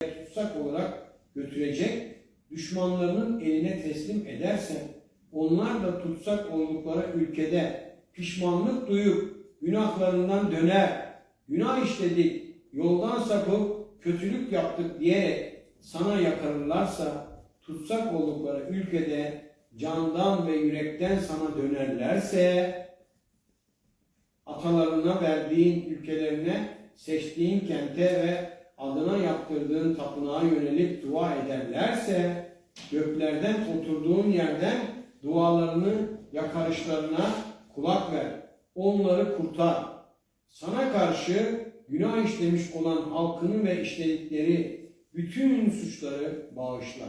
tutsak olarak götürecek, düşmanlarının eline teslim ederse, onlar da tutsak oldukları ülkede pişmanlık duyup günahlarından döner, günah işledik, yoldan sapıp kötülük yaptık diyerek sana yakarırlarsa, tutsak oldukları ülkede candan ve yürekten sana dönerlerse, atalarına verdiğin ülkelerine, seçtiğin kente ve adına yaptırdığın tapınağa yönelip dua ederlerse, göklerden oturduğun yerden dualarını, yakarışlarına kulak ver. Onları kurtar. Sana karşı günah işlemiş olan halkını ve işledikleri bütün suçları bağışla.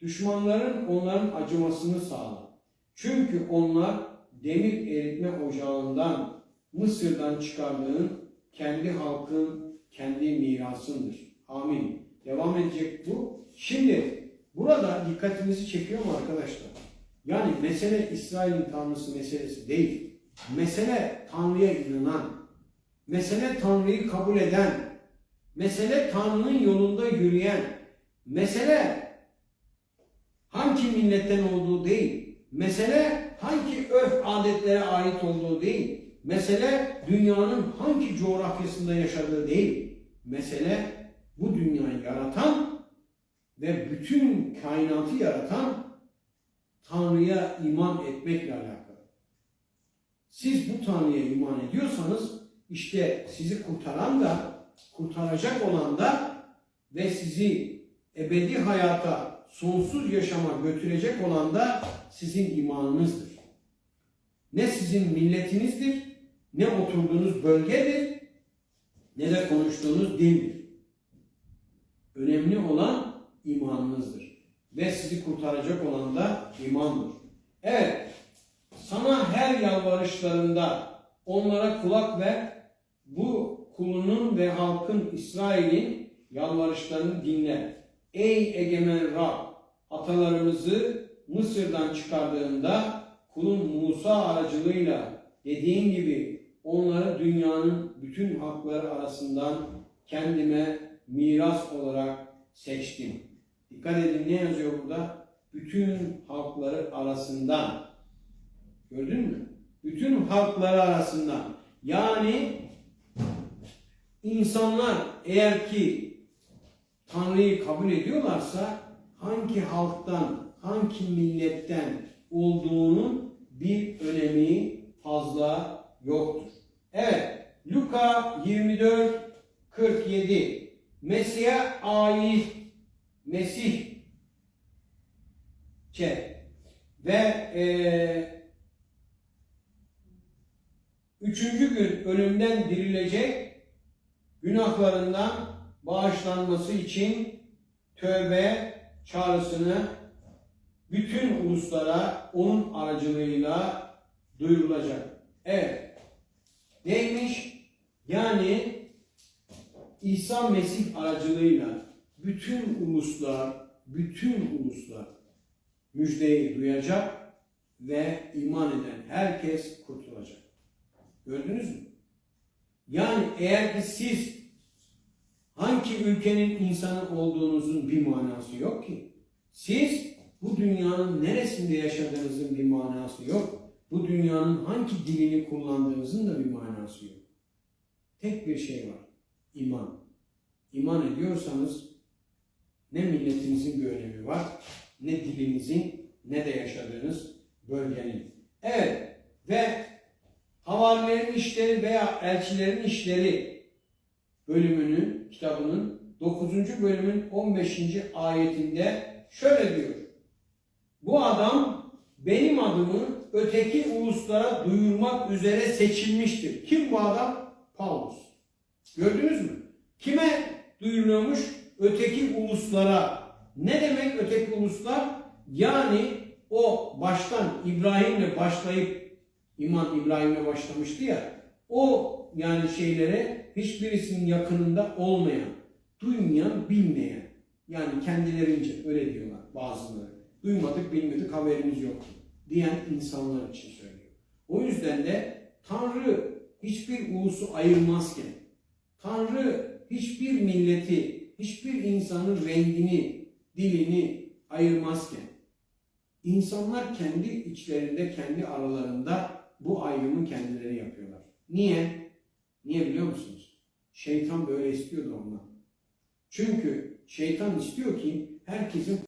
Düşmanların onların acımasını sağla. Çünkü onlar demir eritme ocağından, Mısır'dan çıkardığın kendi halkın, kendi mirasındır. Amin. Devam edecek bu. Şimdi burada dikkatinizi çekiyor mu arkadaşlar? Yani mesele İsrail'in tanrısı meselesi değil. Mesele Tanrı'ya inanan, mesele Tanrı'yı kabul eden, mesele Tanrı'nın yolunda yürüyen, mesele hangi milletten olduğu değil, mesele hangi örf adetlere ait olduğu değil, mesele dünyanın hangi coğrafyasında yaşadığı değil, mesele bu dünyayı yaratan ve bütün kainatı yaratan Tanrı'ya iman etmekle alakalı. Siz bu Tanrı'ya iman ediyorsanız işte sizi kurtaran da, kurtaracak olan da ve sizi ebedi hayata, sonsuz yaşama götürecek olan da sizin imanınızdır. Ne sizin milletinizdir, ne oturduğunuz bölgedir, ne de konuştuğunuz dildir. Önemli olan imanınızdır. Ve sizi kurtaracak olan da imandır. Evet, sana her yalvarışlarında onlara kulak ver. Bu kulunun ve halkın İsrail'in yalvarışlarını dinle. Ey egemen Rab, atalarımızı Mısır'dan çıkardığında kulun Musa aracılığıyla dediğin gibi onları dünyanın bütün halkları arasından kendime miras olarak seçtim. Dikkat edin ne yazıyor burada? Bütün halkları arasından. Gördün mü? Bütün halkları arasından. Yani insanlar eğer ki Tanrı'yı kabul ediyorlarsa hangi halktan, hangi milletten olduğunun bir önemi fazla yoktur. Evet, Luka 24 47 Mesih'e ait Mesih çe ve e, üçüncü gün ölümden dirilecek günahlarından bağışlanması için tövbe çağrısını bütün uluslara onun aracılığıyla duyurulacak. Evet. Neymiş? Yani İsa Mesih aracılığıyla bütün uluslar, bütün uluslar müjdeyi duyacak ve iman eden herkes kurtulacak. Gördünüz mü? Yani eğer ki siz hangi ülkenin insanı olduğunuzun bir manası yok ki. Siz bu dünyanın neresinde yaşadığınızın bir manası yok. Bu dünyanın hangi dilini kullandığınızın da bir manası yok. Tek bir şey var. İman. İman ediyorsanız ne milletinizin bir önemi var, ne dilinizin, ne de yaşadığınız bölgenin. Evet ve havarilerin işleri veya elçilerin işleri bölümünün, kitabının 9. bölümün 15. ayetinde şöyle diyor. Bu adam benim adımı öteki uluslara duyurmak üzere seçilmiştir. Kim bu adam? Paulus. Gördünüz mü? Kime duyuruyormuş? Öteki uluslara. Ne demek öteki uluslar? Yani o baştan İbrahim'le başlayıp iman İbrahim'le başlamıştı ya. O yani şeylere hiçbirisinin yakınında olmayan, duymayan, bilmeyen. Yani kendilerince öyle diyorlar bazıları. Duymadık, bilmedik, haberimiz yok diyen insanlar için söylüyor. O yüzden de Tanrı hiçbir ulusu ayırmazken, Tanrı hiçbir milleti hiçbir insanın rengini, dilini ayırmazken insanlar kendi içlerinde, kendi aralarında bu ayrımı kendileri yapıyorlar. Niye? Niye biliyor musunuz? Şeytan böyle istiyordu ondan. Çünkü şeytan istiyor ki herkesin